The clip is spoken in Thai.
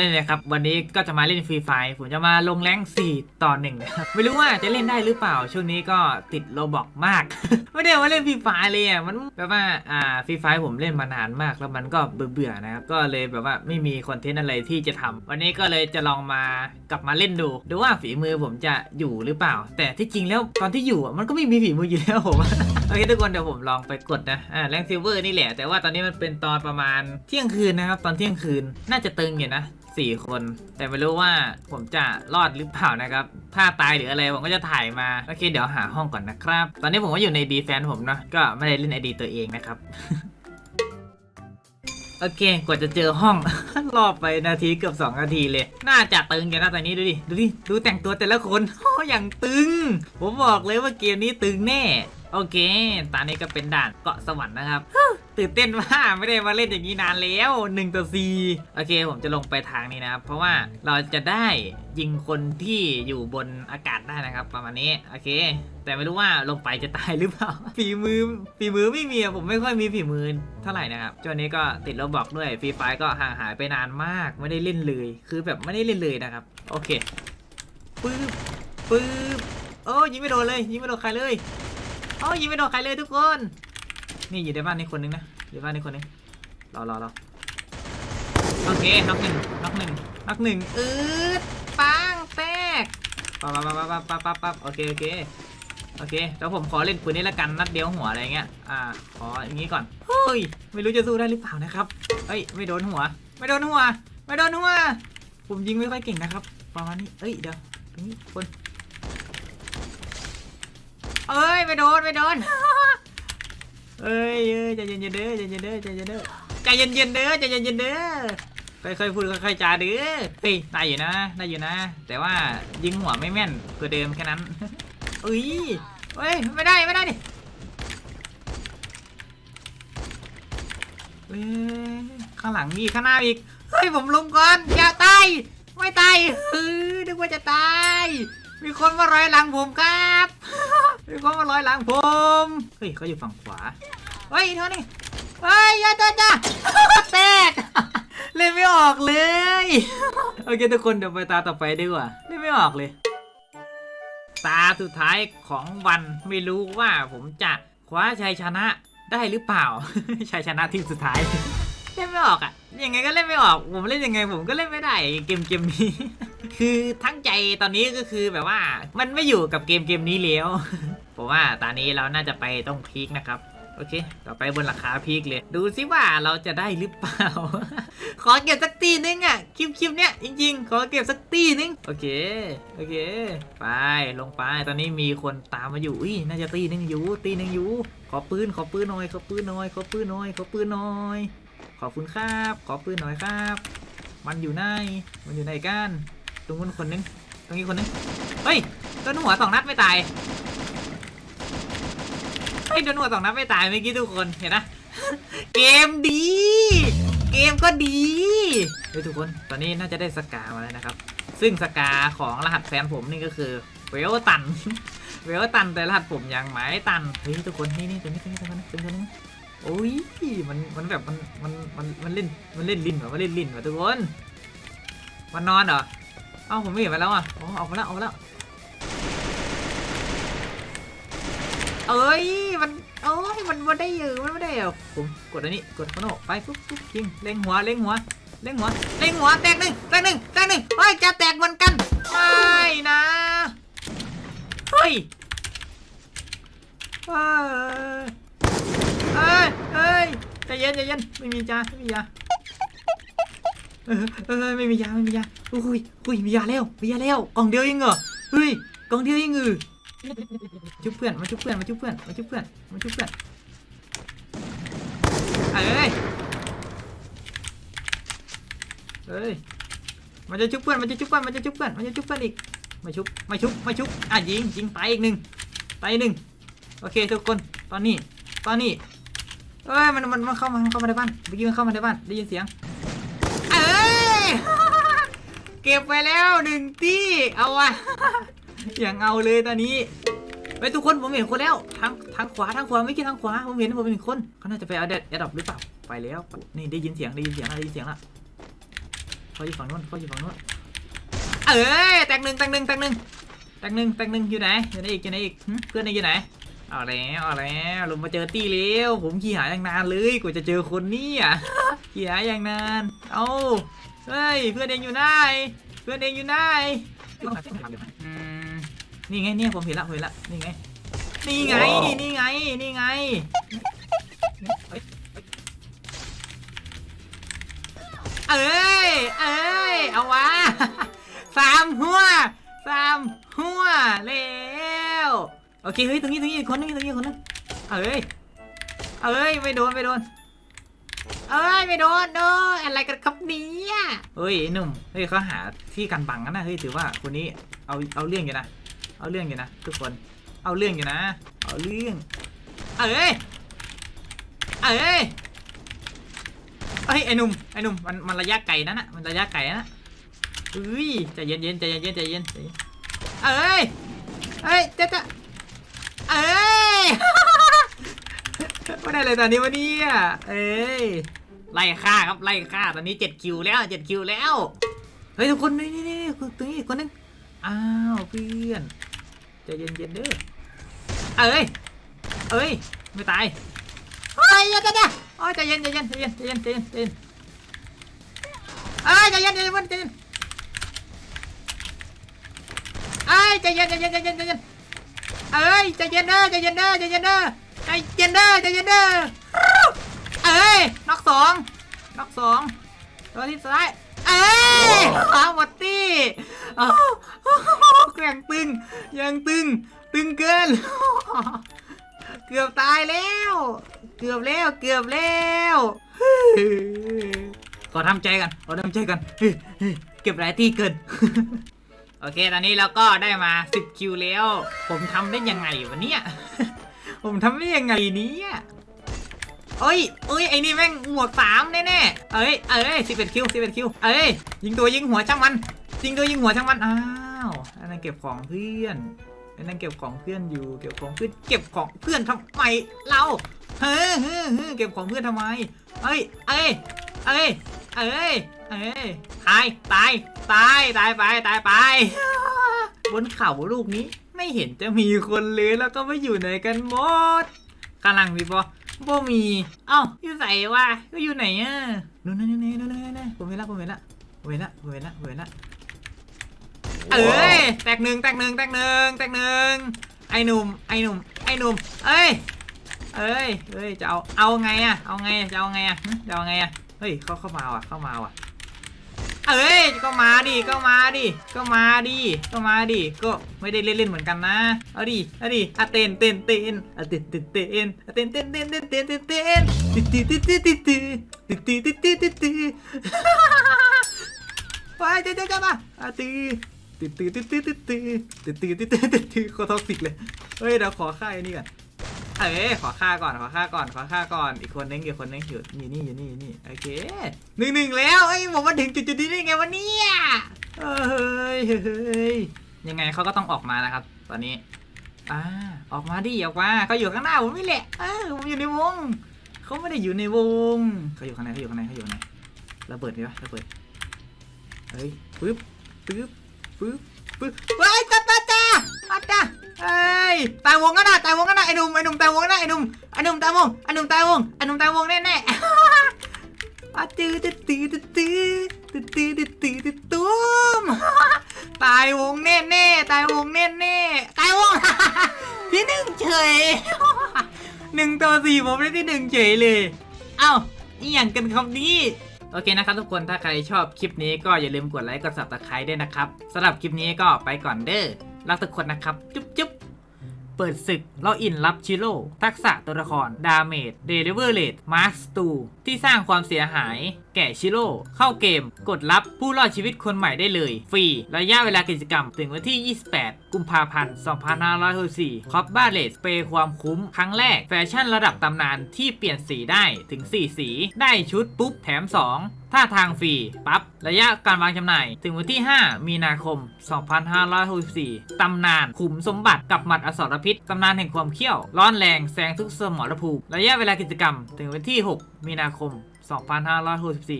นี่เลยครับ วันนี้ก็จะมาเล่นฟรีไฟผมจะมาลงแรง4 ต่อ1นะครับไม่รู้ว่าจะเล่นได้หรือเปล่า ช่วงนี้ก็ติดโลบอกมาก ไม่ได้ว่าเล่นฟรีไฟเลยอะ มันแบบว่า อ่าฟรีไฟผมเล่นมานานมาก แล้วมันก็เบื่อๆนะครับ ก็เลยแบบว่าไม่มีคอนเทนต์อะไรที่จะทำวันนี้ก็เลยจะลองมากลับมาเล่นดู ดูว่าฝีมือผมจะอยู่หรือเปล่า แต่ที่จริงแล้วตอนที่อยู่อะมันก็ไม่มีฝีมืออยู่แล้วผมโอเคทุกคนเดี๋ยวผมลองไปกดนะ อ่าแรงซิลเวอร์นี่แหละ แต่ว่าตอนนี้มันเป็นตอนประมาณเที่ยงคืนนะครับ ตอนเที่ยงคืนน่าจะตึงอยู่นะ สี่คน แต่ไม่รู้ว่าผมจะรอดหรือเปล่านะครับ ถ้าตายหรืออะไรผมก็จะถ่ายมา โอเคเดี๋ยวหาห้องก่อนนะครับ ตอนนี้ผมก็อยู่ในดีแฟนผมเนาะ ก็ไม่ได้เล่นไอดีตัวเองนะครับ โอเค กว่าจะเจอห้อง รอบไปนาทีเกือบ2นาทีเลย น่าจะตึงอยู่นะตอนนี้ดูดิ ดูดิ ดูแต่งตัวแต่ละคนโอ้อย่างตึง ผมบอกเลยว่าเกมนี้ตึงแน่ โอเค ตอนนี้ก็เป็นด่านเกาะสวรรค์นะครับ ตื่นเต้นมากไม่ได้มาเล่นอย่างนี้นานแล้ว1ต่อ4โอเค ผมจะลงไปทางนี้นะครับเพราะว่าเราจะได้ยิงคนที่อยู่บนอากาศได้นะครับ ประมาณนี้โอเค แต่ไม่รู้ว่าลงไปจะตายหรือเปล่าฝีมือฝีมือไม่มีผมไม่ค่อยมีฝีมือเท่าไหร่นะครับช่วงนี้ก็ติดลบบอกด้วยฟรีไฟก็ห่างหายไปนานมาก ไม่ได้เล่นเลย คือแบบไม่ได้เล่นเลยนะครับ โอเคปึ๊บปึ๊บโอ้ยิงไม่โดนเลยยิงไม่โดนใครเลยโอ้ยิงไม่โดนใครเลยทุกคน นี่อยู่ในบ้านนี้คนนึงนะอยู่ในบ้านนี้คนนึงรอรอรอโอเคน็อกหนึ่งน็อกหนึ่งน็อกหนึ่งอืดปังแตกปั๊บปั๊บปั๊บปั๊บปั๊บปั๊บปั๊บโอเคโอเคโอเคแล้วผมขอเล่นปืนนี้ละกันนัดเดียวหัวอะไรเงี้ยอ่าขออย่างงี้ก่อนเฮ้ยไม่รู้จะสู้ได้หรือเปล่านะครับเฮ้ยไม่โดนหัว ไม่โดนหัว ไม่โดนหัวผมยิงไม่ค่อยเก่งนะครับประมาณนี้เอ้ยเดี๋ยวตรงนี้คนเอ้ยไม่โดนไม่โดน เอ้ยเอ้ยใจเย็นๆเด้อใจเย็นๆเด้อใจเย็นๆเด้อใจเย็นๆเด้อใจเย็นๆเด้อค่อยๆพูดค่อยๆจาเด้อเฮ้ยได้อยู่นะได้อยู่นะ แต่ว่ายิงหัวไม่แม่นกว่าเดิมแค่นั้นเอ้ยเฮ้ยไม่ได้ไม่ได้ดิเอ้ยข้างหลังมีข้างหน้าอีกเฮ้ยผมลงก่อนอย่าตายไม่ตายเออนึกว่าจะตาย มีคนมาร้อยหลังผมครับ มีคนมาร้อยหลังผม เฮ้ยเขาอยู่ฝั่งขวา เฮ้ยเท่านี้เฮ้ยอย่าจ้าจ้าแตก เล่นไม่ออกเลย โอเคทุกคนเดี๋ยวไปตาต่อไปดีกว่า เล่นไม่ออกเลย ตาสุดท้ายของวันไม่รู้ว่าผมจะคว้าชัยชนะได้หรือเปล่า ชัยชนะที่สุดท้ายเล่นไม่ออกอะยังไงก็เล่นไม่ออก ผมเล่นยังไงผมก็เล่นไม่ได้เกมเกมนี้ คือทั้งใจตอนนี้ก็คือแบบว่ามันไม่อยู่กับเกมเกมนี้แล้ว ผมว่าตอนนี้เราน่าจะไปต้องพีคนะครับโอเค ต่อไปบนราคาพีคเลย ดูซิว่าเราจะได้หรือเปล่า ขอเก็บสักตีนึงอะ คลิปคลิปเนี้ยจริง ๆ ขอเก็บสักตีนึง โอเค โอเค ไป ลงไป ตอนนี้มีคนตามมาอยู่ อุ้ย น่าจะตีนึงอยู่ ตีนึงอยู่ ขอปืน ขอปืนหน่อย ขอปืนหน่อย ขอปืนหน่อย ขอปืนหน่อย ขอบคุณครับ ขอปืนหน่อยครับ มันอยู่ไหน มันอยู่ไหนกัน ตรงนู้นคนนึง ตรงนี้คนนึง เฮ้ย โดนหัวสองนัดไม่ตาย เฮ้ย โดนหัวสองนัดไม่ตายเมื่อกี้ทุกคน เห็นนะ เกมดี เกมก็ดีเฮ้ยทุกคน ตอนนี้น่าจะได้สกามาแล้วนะครับ ซึ่งสกาของรหัสแฟนผมนี่ก็คือเวลตัน เวลตันแต่รหัสผมยังหมายตัน เฮ้ยทุกคนนี่นี่ตัวนี้ตัวนี้ตัวนี้ตัวนี้ตัวนี้ โอ้ยมันมันแบบมันมันมันมันเล่นมันเล่นลิ้นเหรอมันเล่นลิ้นเหรอทุกคนมันนอนเหรอเอ้าผมไม่เห็นมันแล้วอะอ๋อออกมาแล้วออกมาแล้วเอ้ยมันโอ้ยมันไม่ได้อยู่มันไม่ได้อยู่ผมกดอันนี้กดโคโนไปปุ๊บปุ๊บยิงเล็งหัวเล็งหัวเล็งหัวเล็งหัวแตกหนึ่งแตกหนึ่งแตกหนึ่งเฮ้ยจะแตกเหมือนกันไม่นะเฮ้ยเอ้ยเอ้ยเอ้ย ใจเย็นใจเย็นไม่มียาไม่มียาเออเออไม่มียาไม่มียาอุ้ยอุ้ยมียาแล้วมียาแล้วกล่องเดียวเองเหรอเฮ้ยกล่องเดียวเองเออชุบเพื่อนมาชุบเพื่อนมาชุบเพื่อนมาชุบเพื่อนมาชุบเพื่อนเอ้ยเอ้ยมันจะชุบเพื่อนมันจะชุบเพื่อนมันจะชุบเพื่อนมันจะชุบเพื่อนอีกมาชุบมาชุบมาชุบอะยิงยิงตายอีกหนึ่งตายหนึ่งโอเคทุกคนตอนนี้ตอนนี้ เอ้ยมันมันมันเข้ามามันเข้ามาในบ้านเมื่อกี้มันเข้ามาในบ้านได้ยินเสียง เอ้ย เก็บไปแล้วหนึ่งที่เอาวะ อย่างเอาเลยตอนนี้ไปทุกคนผมเห็นคนแล้วทางทางขวาทางขวาไม่ใช่ทางขวาผมเห็นผมเห็นคนเขาน่าจะไปเอาเด็ดแอดดอปหรือเปล่าไปแล้วนี่ได้ยินเสียงได้ยินเสียงแล้วได้ยินเสียงแล้วเขาอยู่ฝั่งนู้นเขาอยู่ฝั่งนู้นเอ้ยแตกหนึ่งแตกหนึ่งแตกหนึ่งแตกหนึ่งแตกหนึ่งอยู่ไหนอยู่ไหนอีกอยู่ไหนอีกหึเพื่อนนี่อยู่ไหน เอาแล้วเอาแล้วลงมาเจอตี้เร็วผมขี่หาอย่างนานเลยกว่าจะเจอคนนี้อะขี่หาอย่างนานเอาเฮ้ยเพื่อนเองอยู่ไหนเพื่อนเองอยู่ไหนนี่ไงเนี่ยผมเห็นละผมเห็นละนี่ไงนี่ไงนี่ไงนี่ไงเอ้ยเอ้ยเอาวะสามหัวสามหัวแล้ว โอเคเฮ้ยตรงนี้ตรงนี้คนนึงตรงนี้คนนึงเอ้ยเอ้ยไม่โดนไม่โดนเอ้ยไม่โดนโดนอะไรกันครับเนี่ยเฮ้ยไอ้หนุ่มเฮ้ยเขาหาที่กันบังกันนะเฮ้ยถือว่าคนนี้เอาเอาเรื่องอยู่นะเอาเรื่องอยู่นะทุกคนเอาเรื่องอยู่นะเอาเรื่องเอ้ยเอ้ยเอ้ยไอ้หนุ่มไอ้หนุ่มมันมันระยะไกลนั่นน่ะมันระยะไกลนะเอ้ยใจเย็นเย็นใจเย็นเย็นใจเย็นใจเย็นเอ้ยเอ้ยเจ๊จะเอ้ย ไม่ได้เลยตอนนี้วะเนี่ยเอ้ยไล่ฆ่าครับไล่ฆ่าตอนนี้เจ็ดคิวแล้วเจ็ดคิวแล้วเฮ้ยทุกคนนี่นี่นี่ตรงนี้อีกคนนึงอ้าวเพื่อนใจเย็นเย็นเด้อเอ้ยเอ้ยไม่ตายเฮ้ยเดี๋ยวเยวเดี๋ยวโอ้ยใจเย็นใจเย็นใจเย็นใจเย็นใจเย็นใจเย็นเอ้ยใจเย็นใจเย็นใจเย็นเอ้ยใจเย็นใจเย็นใจเย็นใจเย็นเอ้ยใจเย็นเด้อใจเย็นเด้อใจเย็นเด้อ ใจเย็นเด้อใจเย็นเด้อเอ้ยน็อกสองน็อกสองตัวที่ซ้ายเอ้ยเอาหมดตี้อ้าวยังตึงยังตึงตึงเกิน เกือบตายแล้ว เกือบแล้วเกือบแล้วขอทำใจกันขอทำใจกันเก็บหลายที่เกินโอเค ตอนนี้เราก็ได้มา 10 คิวแล้ว ผมทำได้ยังไงวะเนี่ย ผมทำได้ยังไงนี่ยเอ้ยเอ้ย ไอ้นี่แม่งหมวกสามแน่ๆเอ้ย เอ้ยสิบเอ็ดคิวสิบเอ็ดคิว เอ้ย ยิงตัวยิงหัวช่างมัน ยิงตัวยิงหัวช่างมัน อ้าว อันนั้นเก็บของเพื่อนไอ้นั่นเก็บของเพื่อนอยู่ เก็บของเพื่อนเก็บของเพื่อนทำไมเราเฮ้ยเฮ้ยเฮ้ยเก็บของเพื่อนทำไม เอ้ย เอ้ย เอ้ย เอ้ย เอ้ย ตาย ตาย ตาย ตายไป ตายไป บนเข่าลูกนี้ ไม่เห็นจะมีคนเลยแล้วก็ไม่อยู่ไหนกันหมดกำลังมีปะบ่มี เอ้าอยู่ไหนวะก็อยู่ไหนอะนู่นนู่นนู่นนู่นนู่นนู่นผมเห็นละผมเห็นละผมเห็นละผมเห็นละผมเห็นละเอ้ยแตกหนึ่งแตกหนึ่งแตกหนึ่งแตกหนึ่งไอ้หนุ่มไอ้หนุ่มไอ้หนุ่มเอ้ยเอ้ยเอ้ยจะเอาเอาไงอะเอาไงอะจะเอาไงอะหึจะเอาไงอะเฮ้ยเขาเข้ามาว่ะเข้ามาว่ะ เอ้ยก็มาดิก็มาดิก็มาดิก็มาดิก็ไม่ได้เล่นเล่นเหมือนกันนะเอาดิเอาดิอะเต้นเต้นเต้นอะเต้นเต้นเต้นอะเต้นเต้นเต้นเต้นเต้นเต้นเต้นติดติดติดติดติดติดติดติดติดติดติดไปเจ๊เจ๊เจ๊มาอะตีตื่นตื่นตื่นตื่นตื่นตื่นตื่นตื่นตื่นตื่นตื่นตื่นโคตรท็อกซิกเลยเฮ้ยเดี๋ยวขอค่าไอ้นี่ก่อน เอ้ยขอค่าก่อนขอค่าก่อนขอค่าก่อนอีกคนนึงอีกคนนึงอยู่นี่นี่อยู่นี่อยู่นี่โอเคหนึ่งหนึ่งแล้วเอ้ผมมาถึงจุดจุดนี้ได้ไงวะเนี่ยเฮ้ยเฮ้ยยังไงเขาก็ต้องออกมานะครับ ตอนนี้อ่าออกมาดิออกมาเขาอยู่ข้างหน้าผมนี่แหละเออผมอยู่ในวงเขาไม่ได้อยู่ในวงเขาอยู่ข้างในเขาอยู่ข้างในเขาอยู่ข้างในระเบิดดีปะระเบิดเฮ้ยปึ๊บปึ๊บปึ๊บปึ๊บเฮ้ยตาตาตาอาตา เฮ้ยตายวงกันนะตายวงกันนะไอ้หนุ่มไอ้หนุ่มตายวงกันนะไอ้หนุ่มไอ้หนุ่มตายวงไอ้หนุ่มตายวงไอ้หนุ่มตายวงแน่แน่ๆอาตื้อตื้อตื้อตื้อตื้อตื้อตื้อตื้อตื้อตุ้มตายวงแน่แน่ตายวงแน่แน่ตายวงที่หนึ่งเฉยหนึ่งต่อสี่ผมได้ที่หนึ่งเฉยเลย เอ้าอีหยังกันคำนี้โอเคนะครับทุกคนถ้าใครชอบคลิปนี้ก็อย่าลืมกดไลค์กด subscribe ด้วยนะครับสำหรับคลิปนี้ก็ไปก่อนเด้อ รักทุกคนนะครับ จุ๊บจุ๊บเปิดศึกล็ออินรับชิโร่ทักษะตัวละคร ดาเมจเดลิเวอร์เลตมาร์สตูที่สร้างความเสียหายแก่ชิโร่เข้าเกม กดรับผู้รอดชีวิตคนใหม่ได้เลย ฟรี ระยะเวลากิจกรรมถึงวันที่ 28 กุมภาพันธ์ 2564คอปบ้าเลสเปย์ความคุ้ม ครั้งแรกแฟชั่นระดับตำนานที่เปลี่ยนสีได้ถึง 4 สี ได้ชุดปุ๊บแถม 2ท่าทางฟรี ปั๊บ ระยะการวางจำหน่าย ถึงวันที่ 5 มีนาคม 2564 ตำนาน ขุมสมบัติกับหมัดอสรพิษ ตำนานแห่งความเขี้ยว ร้อนแรงแซงทุกสมรภูมิ ระยะเวลากิจกรรม ถึงวันที่ 6 มีนาคม 2564